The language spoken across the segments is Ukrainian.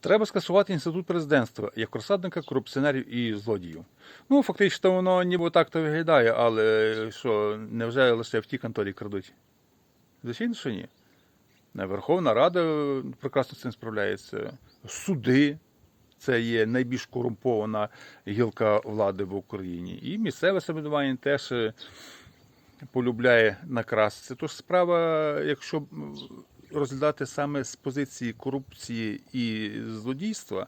Треба скасувати інститут президентства як розсадника корупціонерів і злодіїв. Ну, фактично, воно ніби так то виглядає, але що, невже лише в тій конторі крадуть? Звичайно, що ні. Верховна Рада прекрасно з цим справляється. Суди це є найбільш корумпована гілка влади в Україні. І місцеве самоврядування теж е, полюбляє накрасти. Тож справа, якщо розглядати саме з позиції корупції і злодійства,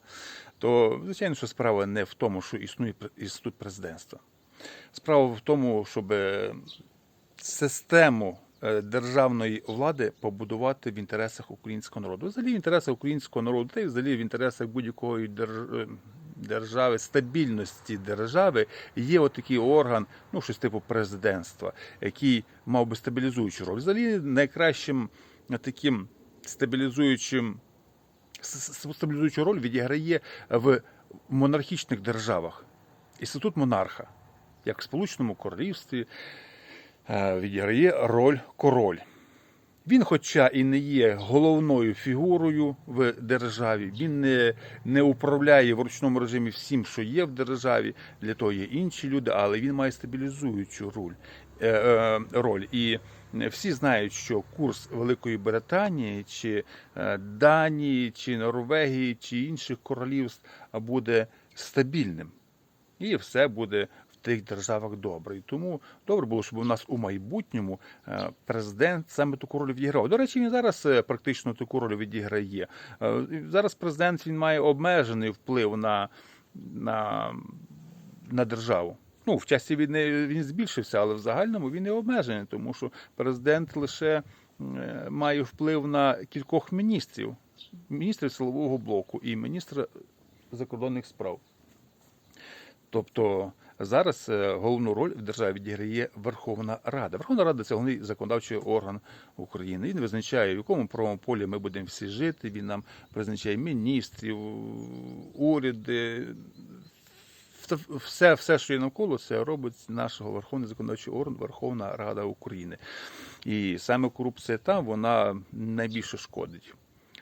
то звичайно, що справа не в тому, що існує інститут президентства. Справа в тому, щоб е, систему е, державної влади побудувати в інтересах українського народу. Взагалі в інтересах українського народу, та й взагалі в інтересах будь-якої е, держави, стабільності держави є отакий орган, ну щось типу президентства, який мав би стабілізуючу роль. Взагалі найкращим таким стабілізуючим стабілізуючу роль відіграє в монархічних державах. Інститут монарха, як в Сполученому Королівстві, е, відіграє роль король. Він, хоча і не є головною фігурою в державі, він не, не управляє в ручному режимі всім, що є в державі. Для того є інші люди, але він має стабілізуючу роль. е, е, роль. І всі знають, що курс Великої Британії, чи е, Данії, чи Норвегії, чи інших королівств буде стабільним. І все буде тих державах добре. І тому добре було, щоб у нас у майбутньому е, президент саме таку роль відіграв. До речі, він зараз е, практично таку роль відіграє. Е, Зараз президент він має обмежений вплив на, на, на державу. Ну, в часі війни він збільшився, але в загальному він не обмежений, тому що президент лише має вплив на кількох міністрів: міністрів силового блоку і міністра закордонних справ. Тобто зараз е, головну роль в державі відіграє Верховна Рада. Верховна Рада це головний законодавчий орган України. Він визначає, в якому правовому полі ми будемо всі жити. Він нам призначає міністрів, уряди. Все, все, що є навколо, це робить наш верховний законодавчий орган Верховна Рада України. І саме корупція там вона найбільше шкодить.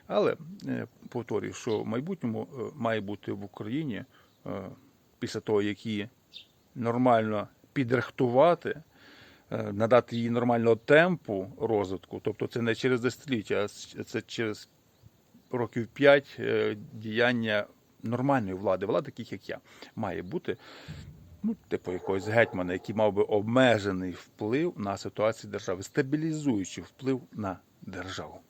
Але е, повторюю, що в майбутньому е, має бути в Україні після того, як її нормально підрихтувати, е, надати їй нормального темпу розвитку, тобто це не через десятиліття, а це через років п'ять е, діяння нормальної влади, влади, таких як я, має бути. Ну, типу якогось гетьмана, який мав би обмежений вплив на ситуацію держави, стабілізуючий вплив на державу.